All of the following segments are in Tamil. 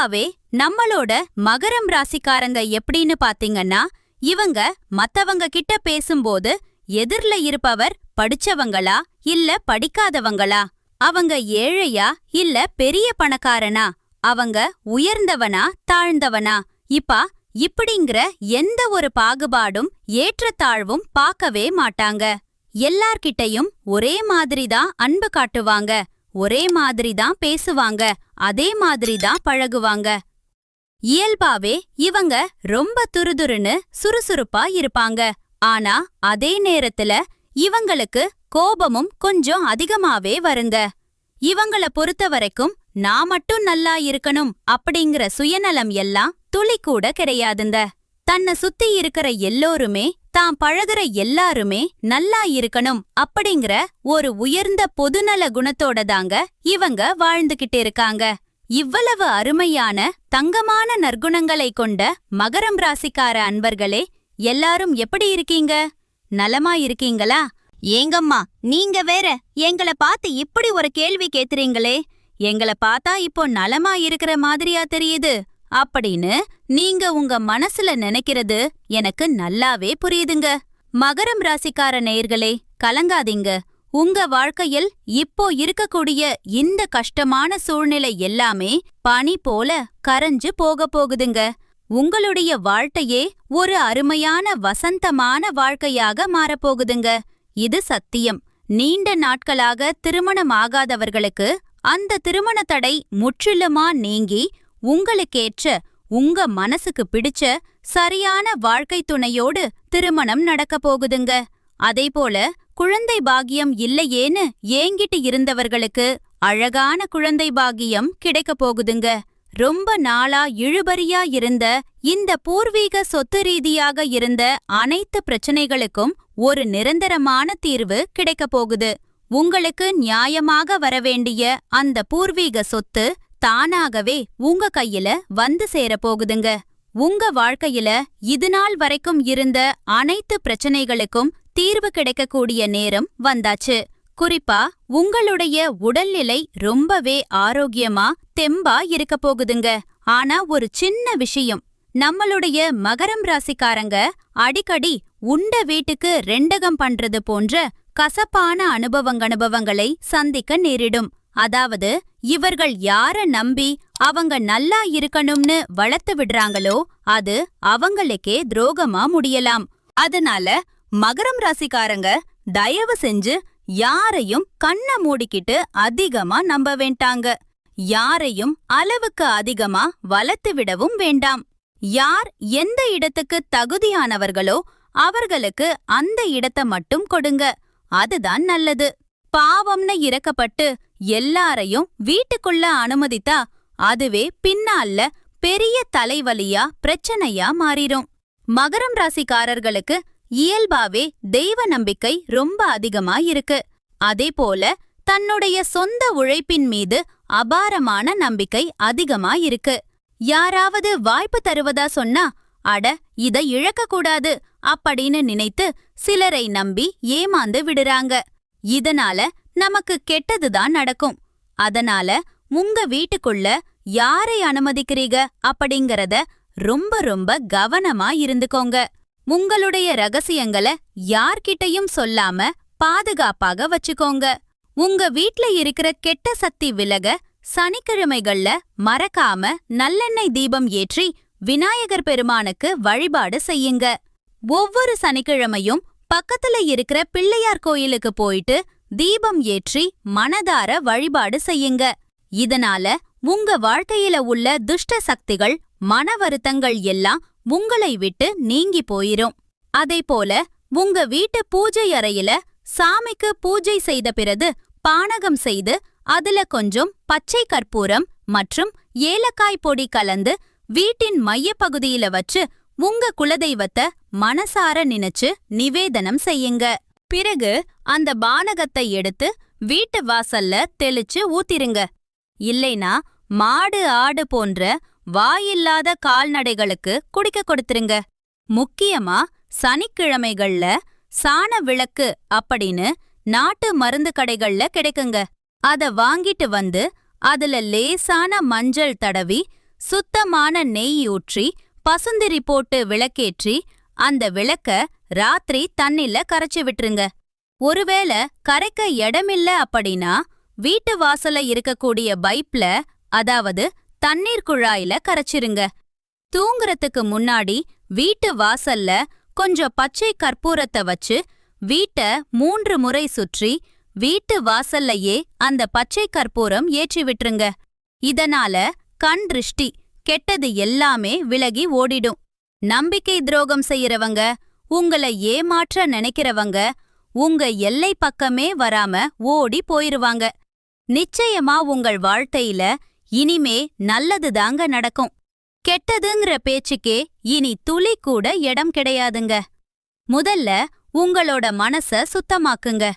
பொதுவாவே நம்மளோட மகரம் ராசிக்காரங்க எப்படின்னு பாத்தீங்கன்னா இவங்க மத்தவங்க கிட்ட பேசும்போது எதிர்ல இருப்பவர் படிச்சவங்களா இல்ல படிக்காதவங்களா? அவங்க ஏழையா இல்ல பெரிய பணக்காரனா? அவங்க உயர்ந்தவனா தாழ்ந்தவனா? இப்பா இப்படிங்கிற எந்த ஒரு பாகுபாடும் ஏற்றத்தாழ்வும் பார்க்கவே மாட்டாங்க. எல்லார்கிட்டயும் ஒரே மாதிரி தான் அன்பு காட்டுவாங்க. ஒரே மாதிரி தான் பேசுவாங்க அதே மாதிரி தான் பழகுவாங்க. இயல்பாவே இவங்க ரொம்ப துருதுருன்னு சுறுசுறுப்பா இருப்பாங்க. ஆனா அதே நேரத்துல இவங்களுக்கு கோபமும் கொஞ்சம் அதிகமாவே வருங்க. இவங்கள பொறுத்த வரைக்கும் நான் மட்டும் நல்லா இருக்கணும் அப்படிங்கிற சுயநலம் எல்லாம் துளி கூட கிடையாதுங்க. தன்னை சுத்தி இருக்கிற எல்லோருமே தான் பழகுற எல்லாருமே நல்லா இருக்கணும் அப்படிங்கிற ஒரு உயர்ந்த பொதுநல குணத்தோட தாங்க இவங்க வாழ்ந்துகிட்டு இருக்காங்க. இவ்வளவு அருமையான தங்கமான நற்குணங்களை கொண்ட மகரம் ராசிக்கார அன்பர்களே எல்லாரும் எப்படி இருக்கீங்க? நலமா இருக்கீங்களா? ஏங்கம்மா நீங்க வேற எங்கள பார்த்து இப்படி ஒரு கேள்வி கேக்குறீங்களே. எங்கள பார்த்தா இப்போ நலமா இருக்கிற மாதிரியா தெரியுது. அப்படின்னு நீங்க உங்க மனசுல நினைக்கிறது எனக்கு நல்லாவே புரியுதுங்க. மகரம் ராசிக்கார நேயர்களே கலங்காதீங்க. உங்க வாழ்க்கையில் இப்போ இருக்கக்கூடிய இந்த கஷ்டமான சூழ்நிலை எல்லாமே பனி போல கரைஞ்சு போக போகுதுங்க. உங்களுடைய வாழ்க்கையே ஒரு அருமையான வசந்தமான வாழ்க்கையாக மாறப்போகுதுங்க. இது சத்தியம். நீண்ட நாட்களாக திருமணம் ஆகாதவர்களுக்கு அந்த திருமண தடை முற்றிலுமா நீங்கி உங்களுக்கேற்ற உங்க மனசுக்கு பிடிச்ச சரியான வாழ்க்கை துணையோடு திருமணம் நடக்க போகுதுங்க. அதேபோல குழந்தை பாகியம் இல்லையேன்னு ஏங்கிட்டு இருந்தவர்களுக்கு அழகான குழந்தை பாகியம் கிடைக்க போகுதுங்க. ரொம்ப நாளா இழுபறியா இருந்த இந்த பூர்வீக சொத்து ரீதியாக இருந்த அனைத்து பிரச்சனைகளுக்கும் ஒரு நிரந்தரமான தீர்வு கிடைக்க போகுது. உங்களுக்கு நியாயமாக வரவேண்டிய அந்த பூர்வீக சொத்து தானாகவே உங்க கையில வந்து சேரப்போகுதுங்க உங்க வாழ்க்கையில இது நாள் வரைக்கும் இருந்த அனைத்து பிரச்சனைகளுக்கும் தீர்வு கிடைக்கக்கூடிய நேரம் வந்தாச்சு. குறிப்பா உங்களுடைய உடல்நிலை ரொம்பவே ஆரோக்கியமா தெம்பா இருக்க போகுதுங்க. ஆனா ஒரு சின்ன விஷயம். நம்மளுடைய மகரம் ராசிக்காரங்க அடிக்கடி உண்ட வீட்டுக்கு ரெண்டகம் பண்றது போன்ற கசப்பான அனுபவங்க அனுபவங்களை சந்திக்க நேரிடும். அதாவது இவர்கள் யார நம்பி அவங்க நல்லா இருக்கணும்னு வளர்த்து விடுறாங்களோ அது அவங்களுக்கே துரோகமா முடியலாம். அதனால மகரம் ராசிக்காரங்க தயவு செஞ்சு யாரையும் கண்ண மூடிக்கிட்டு அதிகமா நம்ப வேண்டாங்க. யாரையும் அளவுக்கு அதிகமா வளர்த்து விடவும் வேண்டாம். யார் எந்த இடத்துக்கு தகுதியானவர்களோ அவர்களுக்கு அந்த இடத்த மட்டும் கொடுங்க. அதுதான் நல்லது. பாவம்னு இறக்கப்பட்டு எல்லாரையும் வீட்டுக்குள்ள அனுமதித்தா அதுவே பின்னால பெரிய தலைவலியா பிரச்சனையா மாறிரும். மகரம் ராசிக்காரர்களுக்கு இயல்பாவே தெய்வ நம்பிக்கை ரொம்ப அதிகமா இருக்கு அதே போல தன்னுடைய சொந்த உழைப்பின் மீது அபாரமான நம்பிக்கை அதிகமா இருக்கு யாராவது வாய்ப்பு தருவதா சொன்னா அட இத இழக்கக்கூடாது அப்படின்னு நினைத்து சிலரை நம்பி ஏமாந்து விடுறாங்க. இதனால நமக்கு கெட்டதுதான் நடக்கும். அதனால உங்க வீட்டுக்குள்ள யாரை அனுமதிக்கிறீங்க அப்படிங்கறத ரொம்ப ரொம்ப கவனமா இருந்துக்கோங்க. உங்களுடைய ரகசியங்களை யார்கிட்டயும் சொல்லாம பாதுகாப்பாக வச்சுக்கோங்க. உங்க வீட்ல இருக்கிற கெட்ட சக்தி விலக சனிக்கிழமைகள்ல மறக்காம நல்லெண்ணெய் தீபம் ஏற்றி விநாயகர் பெருமானுக்கு வழிபாடு செய்யுங்க. ஒவ்வொரு சனிக்கிழமையும் பக்கத்துல இருக்கிற பிள்ளையார் கோயிலுக்கு போயிட்டு தீபம் ஏற்றி மனதார வழிபாடு செய்யுங்க. இதனால உங்க வாழ்க்கையில உள்ள துஷ்ட சக்திகள் மன வருத்தங்கள் எல்லாம் உங்களை விட்டு நீங்கி போயிரும். அதே போல உங்க வீட்டு பூஜை அறையில சாமிக்கு பூஜை செய்த பிறகு பானகம் செய்து அதுல கொஞ்சம் பச்சை கற்பூரம் மற்றும் ஏலக்காய் பொடி கலந்து வீட்டின் மையப்பகுதியில வச்சு உங்க குலதெய்வத்தை மனசார நினைச்சு நிவேதனம் செய்யுங்க. பிறகு அந்த பானகத்தை எடுத்து வீட்டு வாசல்ல தெளிச்சு ஊத்திருங்க. இல்லைனா மாடு ஆடு போன்ற வாயில்லாத கால்நடைகளுக்கு குடிக்க கொடுத்துருங்க. முக்கியமா சனிக்கிழமைகள்ல சாண விளக்கு அப்படின்னு நாட்டு மருந்து கடைகள்ல கிடைக்குங்க. அத வாங்கிட்டு வந்து அதுல லேசான மஞ்சள் தடவி சுத்தமான நெய் ஊற்றி பசுந்திரி போட்டு விளக்கேற்றி அந்த விளக்க ராத்திரி தண்ணில கரைச்சு விட்டுருங்க. ஒருவேளை கரைக்க இடமில்ல அப்படின்னா வீட்டு வாசல்ல இருக்கக்கூடிய பைப்ல அதாவது தண்ணீர் குழாயில கரைச்சிருங்க. தூங்குறதுக்கு முன்னாடி வீட்டு வாசல்ல கொஞ்சம் பச்சை கற்பூரத்தை வச்சு வீட்ட மூன்று முறை சுற்றி வீட்டு வாசல்லையே அந்த பச்சை கற்பூரம் ஏற்றி விட்டுருங்க. இதனால கண் திருஷ்டி கெட்டது எல்லாமே விலகி ஓடிடும். நம்பிக்கை துரோகம் செய்யறவங்க உங்களை ஏமாற்ற நினைக்கிறவங்க உங்க எல்லை பக்கமே வராம ஓடி போயிருவாங்க. நிச்சயமா உங்கள் வாழ்க்கையில இனிமே நல்லது தாங்க நடக்கும். கெட்டதுங்கிற பேச்சுக்கே இனி துளி கூட இடம் கிடையாதுங்க. முதல்ல உங்களோட மனச சுத்தமாக்குங்க.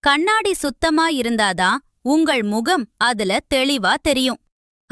கண்ணாடி சுத்தமா இருந்தாதான் உங்கள் முகம் அதுல தெளிவா தெரியும்.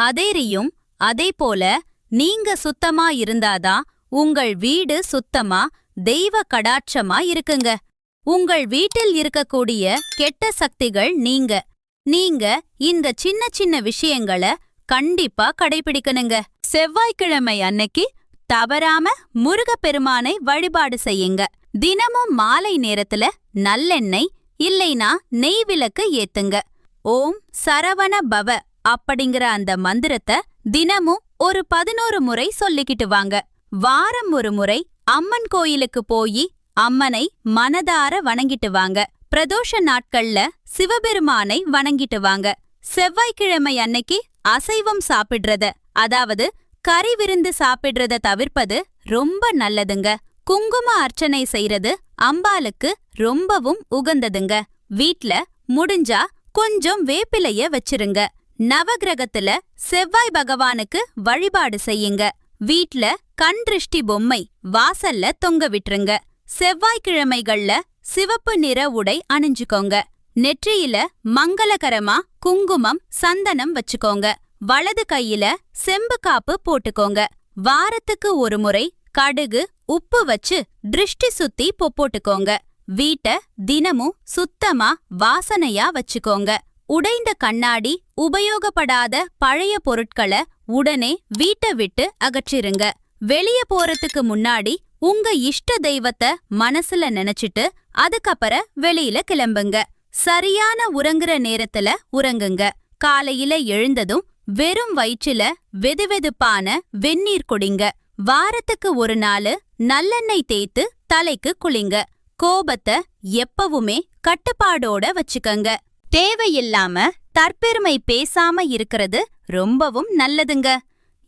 அதேரியும் அதே போல நீங்க சுத்தமா இருந்தாதான் உங்கள் வீடு சுத்தமா தெய்வ கடாட்சமா இருக்குங்க. உங்கள் வீட்டில் இருக்கக்கூடிய கெட்ட சக்திகள் நீங்க. நீங்க இந்த சின்ன சின்ன விஷயங்கள கண்டிப்பா கடைபிடிக்கணுங்க. செவ்வாய்க்கிழமை அன்னைக்கு தவறாம முருகப்பெருமானை வழிபாடு செய்யுங்க. தினமும் மாலை நேரத்துல நல்லெண்ணெய் இல்லைனா நெய் விளக்கு ஏத்துங்க. ஓம் சரவண பவ அப்படிங்கிற அந்த மந்திரத்தை தினமும் ஒரு பதினோரு முறை சொல்லிக்கிட்டு வாங்க. வாரம் ஒரு முறை அம்மன் கோயிலுக்கு போய் அம்மனை மனதார வணங்கிட்டு வாங்க. பிரதோஷ நாட்கள்ல சிவபெருமானை வணங்கிட்டு வாங்க. செவ்வாய்க்கிழமை அன்னைக்கு அசைவம் சாப்பிடுறத அதாவது கறி விருந்து சாப்பிடுறத தவிர்ப்பது ரொம்ப நல்லதுங்க. குங்கும அர்ச்சனை செய்யறது அம்பாளுக்கு ரொம்பவும் உகந்ததுங்க. வீட்ல முடிஞ்சா கொஞ்சம் வேப்பிலைய வச்சிருங்க. நவகிரகத்துல செவ்வாய் பகவானுக்கு வழிபாடு செய்யுங்க. வீட்ல கண் திருஷ்டி பொம்மை வாசல்ல தொங்க விட்டுருங்க. செவ்வாய்க்கிழமைகள்ல சிவப்பு நிற உடை அணிஞ்சுக்கோங்க. நெற்றியில மங்களகரமா குங்குமம் சந்தனம் வச்சுக்கோங்க. வலது கையில செம்பு காப்பு போட்டுக்கோங்க. வாரத்துக்கு ஒரு முறை கடுகு உப்பு வச்சு திருஷ்டி சுத்தி பொப்போட்டுக்கோங்க வீட்ட தினமும் சுத்தமா வாசனையா வச்சுக்கோங்க. உடைந்த கண்ணாடி உபயோகப்படாத பழைய பொருட்களை உடனே வீட்டை விட்டு அகற்றிருங்க. வெளிய போறதுக்கு முன்னாடி உங்க இஷ்ட தெய்வத்தை மனசுல நினைச்சிட்டு அதுக்கப்புறம் வெளியில கிளம்புங்க. சரியான உறங்குற நேரத்துல உறங்குங்க. காலையில எழுந்ததும் வெறும் வயிற்றுல வெதுவெதுப்பான வெந்நீர் குடிங்க. வாரத்துக்கு ஒரு நாள் நல்லெண்ணெய் தேய்த்து தலைக்கு குளிங்க. கோபத்தை எப்பவுமே கட்டுப்பாடோட வச்சுக்கங்க. தேவையில்லாம தற்பெருமை பேசாம இருக்கிறது ரொம்பவும் நல்லதுங்க.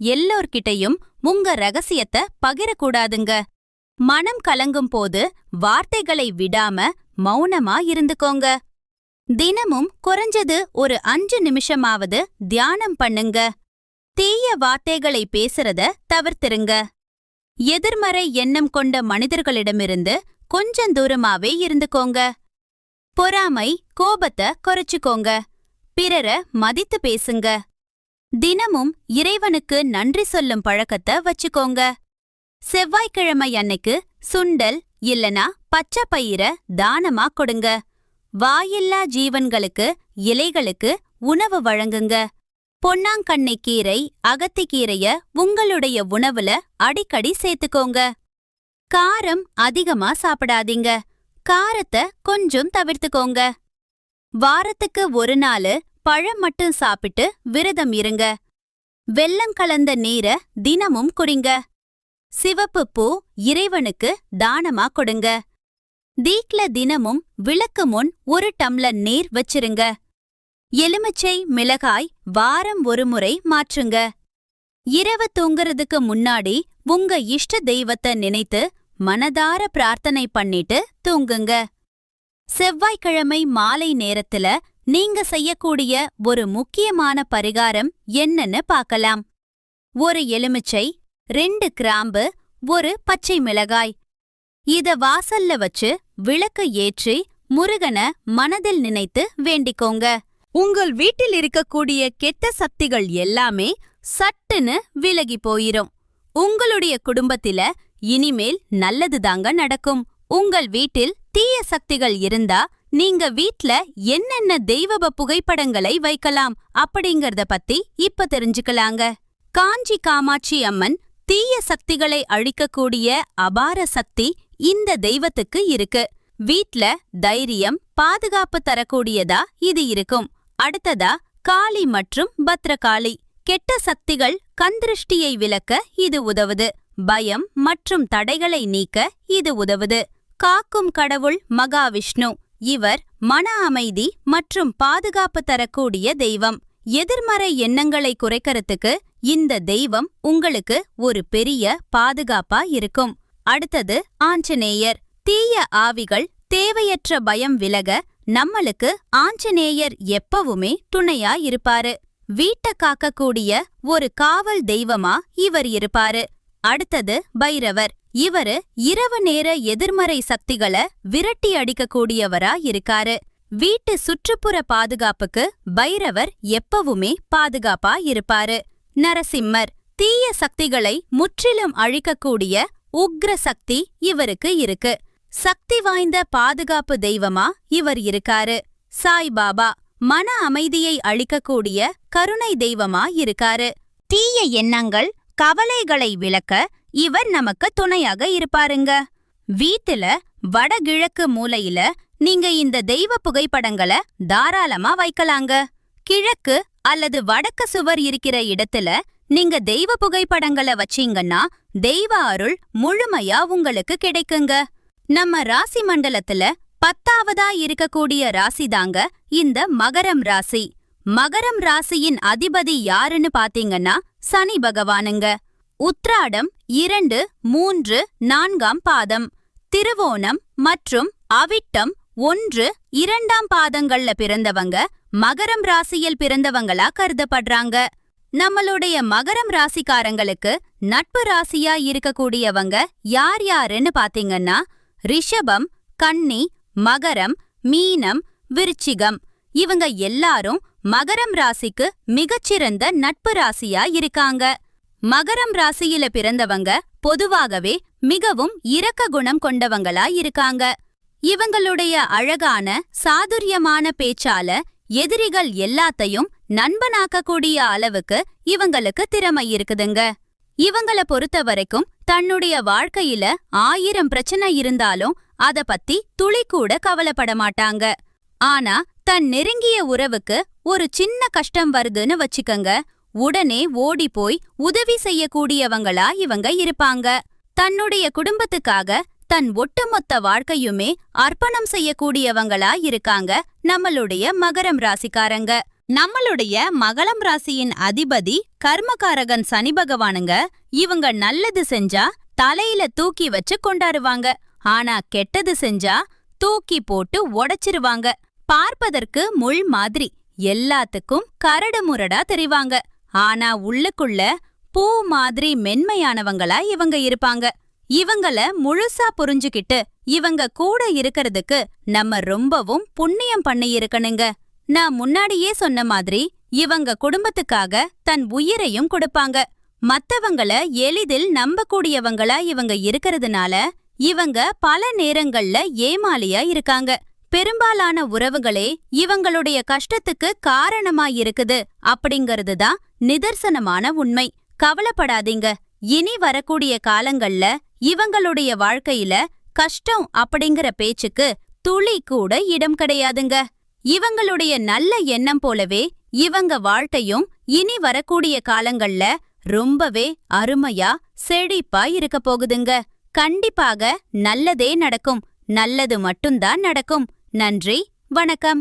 எல்லோர்கிட்டயும் உங்க ரகசியத்தை பகிரக்கூடாதுங்க. மனம் கலங்கும் போது வார்த்தைகளை விடாம மௌனமா இருந்துக்கோங்க. தினமும் குறைஞ்சது ஒரு அஞ்சு நிமிஷமாவது தியானம் பண்ணுங்க. தீய வார்த்தைகளை பேசுறத தவிர்த்திருங்க. எதிர்மறை எண்ணம் கொண்ட மனிதர்களிடமிருந்து கொஞ்சம் தூரமாவே இருந்துக்கோங்க. பொறாமை கோபத்தை குறைச்சுக்கோங்க. பிறர மதித்து பேசுங்க. தினமும் இறைவனுக்கு நன்றி சொல்லும் பழக்கத்தை வச்சுக்கோங்க. செவ்வாய்க்கிழமை அன்னைக்கு சுண்டல் இல்லனா பச்சை பயிர தானமா கொடுங்க. வாயில்லா ஜீவன்களுக்கு இலைகளுக்கு உணவு வழங்குங்க. பொன்னாங்கண்ணை கீரை அகத்திக்கீரைய உங்களுடைய உணவுல அடிக்கடி சேர்த்துக்கோங்க. காரம் அதிகமா சாப்பிடாதீங்க. காரத்தை கொஞ்சம் தவிர்த்துக்கோங்க. வாரத்துக்கு ஒரு நாள் பழம் மட்டும் சாப்பிட்டு விரதம் இருங்க. வெள்ளம் கலந்த நீரை தினமும் குடிங்க. சிவப்பு பூ இறைவனுக்கு தானமா கொடுங்க. தீக்ல தினமும் விளக்கு முன் ஒரு டம்ளர் நீர் வச்சிருங்க. எலுமிச்சை மிளகாய் வாரம் ஒரு முறை மாற்றுங்க. இரவு தூங்குறதுக்கு முன்னாடி உங்க இஷ்ட தெய்வத்தை நினைத்து மனதார பிரார்த்தனை பண்ணிட்டு தூங்குங்க. செவ்வாய்க்கிழமை மாலை நேரத்துல நீங்க செய்யக்கூடிய ஒரு முக்கியமான பரிகாரம் என்னன்னு பார்க்கலாம். ஒரு எலுமிச்சை ரெண்டு கிராம்பு ஒரு பச்சை மிளகாய். இத வாசல்ல வச்சு விளக்கு ஏற்றி முருகன மனதில் நினைத்து வேண்டிக்கோங்க. உங்கள் வீட்டில் இருக்கக்கூடிய கெட்ட சக்திகள் எல்லாமே சட்டுன்னு விலகி போயிரும். உங்களுடைய குடும்பத்தில இனிமேல் நல்லதுதாங்க நடக்கும். உங்கள் வீட்டில் தீய சக்திகள் இருந்தா நீங்க வீட்ல என்னென்ன தெய்வப புகைப்படங்களை வைக்கலாம் அப்படிங்கறத பத்தி இப்ப தெரிஞ்சுக்கலாங்க. காஞ்சி காமாட்சி அம்மன் தீய சக்திகளை அழிக்கக்கூடிய அபார சக்தி இந்த தெய்வத்துக்கு இருக்கு. வீட்ல தைரியம் பாதுகாப்பு தரக்கூடியதா இது இருக்கும். அடுத்ததா காளி மற்றும் பத்ரகாளி. கெட்ட சக்திகள் கந்திருஷ்டியை விலக்க இது உதவுது. பயம் மற்றும் தடைகளை நீக்க இது உதவுது. காக்கும் கடவுள் மகாவிஷ்ணு. இவர் மன அமைதி மற்றும் பாதுகாப்பு தரக்கூடிய தெய்வம். எதிர்மறை எண்ணங்களை குறைக்கறதுக்கு இந்த தெய்வம் உங்களுக்கு ஒரு பெரிய பாதுகாப்பா இருக்கும். அடுத்தது ஆஞ்சநேயர். தீய ஆவிகள் தேவையற்ற பயம் விலக நம்மளுக்கு ஆஞ்சநேயர் எப்பவுமே துணையா இருப்பாரு. வீட்ட காக்கக்கூடிய ஒரு காவல் தெய்வமா இவர் இருப்பாரு. அடுத்தது பைரவர். இவரு இரவு நேர எதிர்மறை சக்திகளை விரட்டி அடிக்கக்கூடியவரா இருக்காரு வீட்டு சுற்றுப்புற பாதுகாப்புக்கு பைரவர் எப்பவுமே பாதுகாப்பா இருப்பாரு. நரசிம்மர் தீய சக்திகளை முற்றிலும் அழிக்கக்கூடிய உக்ர சக்தி இவருக்கு இருக்கு. சக்தி வாய்ந்த பாதுகாப்பு தெய்வமா இவர் இருக்காரு. சாய்பாபா மன அமைதியை அளிக்கக்கூடிய கருணை தெய்வமா இருக்காரு. தீய எண்ணங்கள் கவலைகளை விளக்க இவர் நமக்கு துணையாக இருப்பாருங்க. வீட்டுல வடகிழக்கு மூலையில நீங்க இந்த தெய்வ புகைப்படங்களை தாராளமா வைக்கலாங்க. கிழக்கு அல்லது வடக்கு சுவர் இருக்கிற இடத்துல நீங்க தெய்வ புகைப்படங்களை வச்சீங்கன்னா தெய்வ அருள் முழுமையா உங்களுக்கு கிடைக்குங்க. நம்ம ராசி மண்டலத்துல பத்தாவதா இருக்கக்கூடிய ராசி தாங்க இந்த மகரம் ராசி. மகரம் ராசியின் அதிபதி யாருன்னு பாத்தீங்கன்னா சனி பகவானுங்க. உத்ராடம் இரண்டு மூன்று நான்காம் பாதம். திருவோணம் மற்றும் அவிட்டம் ஒன்று இரண்டாம் பாதங்கள்ல பிறந்தவங்க மகரம் ராசியில் பிறந்தவங்களா கருதப்படுறாங்க. நம்மளுடைய மகரம் ராசிக்காரங்களுக்கு நட்பு ராசியா இருக்கக்கூடியவங்க யார் யாருன்னு பாத்தீங்கன்னா ரிஷபம் கன்னி மகரம் மீனம் விருச்சிகம். இவங்க எல்லாரும் மகரம் ராசிக்கு மிகச்சிறந்த நட்பு ராசியா இருக்காங்க மகரம் ராசியில பிறந்தவங்க பொதுவாகவே மிகவும் இரக்க குணம் கொண்டவங்களா இருக்காங்க இவங்களுடைய அழகான சாதுரியமான பேச்சால எதிரிகள் எல்லாத்தையும் நண்பனாக்கக்கூடிய அளவுக்கு இவங்களுக்கு திறமை இருக்குதுங்க. இவங்கள பொறுத்த வரைக்கும் தன்னுடைய வாழ்க்கையில ஆயிரம் பிரச்சனை இருந்தாலும் அத பத்தி துளி கூட கவலைப்பட மாட்டாங்க. ஆனா தன் நெருங்கிய உறவுக்கு ஒரு சின்ன கஷ்டம் வருதுன்னு வச்சுக்கங்க. உடனே ஓடி போய் உதவி செய்யக்கூடியவங்களா இவங்க இருப்பாங்க. தன்னுடைய குடும்பத்துக்காக தன் ஒட்டுமொத்த வாழ்க்கையுமே அர்ப்பணம் செய்யக்கூடியவங்களா இருக்காங்க நம்மளுடைய மகரம் ராசிக்காரங்க. நம்மளுடைய மகளம் ராசியின் அதிபதி கர்மகாரகன் சனி பகவானுங்க இவங்க நல்லது செஞ்சா தலையில தூக்கி வச்சு கொண்டாடுவாங்க. ஆனா கெட்டது செஞ்சா தூக்கி போட்டு உடைச்சிருவாங்க. பார்ப்பதற்கு முள் மாதிரி. எல்லாத்துக்கும் கரடு முரடா தெரிவாங்க. ஆனா உள்ளுக்குள்ள பூ மாதிரி மென்மையானவங்களா இவங்க இருப்பாங்க. இவங்கள முழுசா புரிஞ்சுகிட்டு இவங்க கூட இருக்கறதுக்கு நம்ம ரொம்பவும் புண்ணியம் பண்ணியிருக்கணுங்க. நான் முன்னாடியே சொன்ன மாதிரி இவங்க குடும்பத்துக்காக தன் உயிரையும் கொடுப்பாங்க. மத்தவங்கள எளிதில் நம்பக்கூடியவங்களா இவங்க இருக்கறதுனால இவங்க பல நேரங்கள்ல ஏமாலியா இருக்காங்க. பெரும்பாலான உறவுகளே இவங்களுடைய கஷ்டத்துக்கு காரணமா இருக்குது அப்படிங்கறது தான் நிதர்சனமான உண்மை. கவலைப்படாதீங்க. இனி வரக்கூடிய காலங்கள்ல இவங்களுடைய வாழ்க்கையில கஷ்டம் அப்படிங்கிற பேச்சுக்கு துளி கூட இடம் கிடையாதுங்க. இவங்களுடைய நல்ல எண்ணம் போலவே இவங்க வாழ்க்கையும் இனி வரக்கூடிய காலங்கள்ல ரொம்பவே அருமையா செழிப்பா இருக்க போகுதுங்க. கண்டிப்பாக நல்லதே நடக்கும். நல்லது மட்டும்தான் நடக்கும். நன்றி வணக்கம்.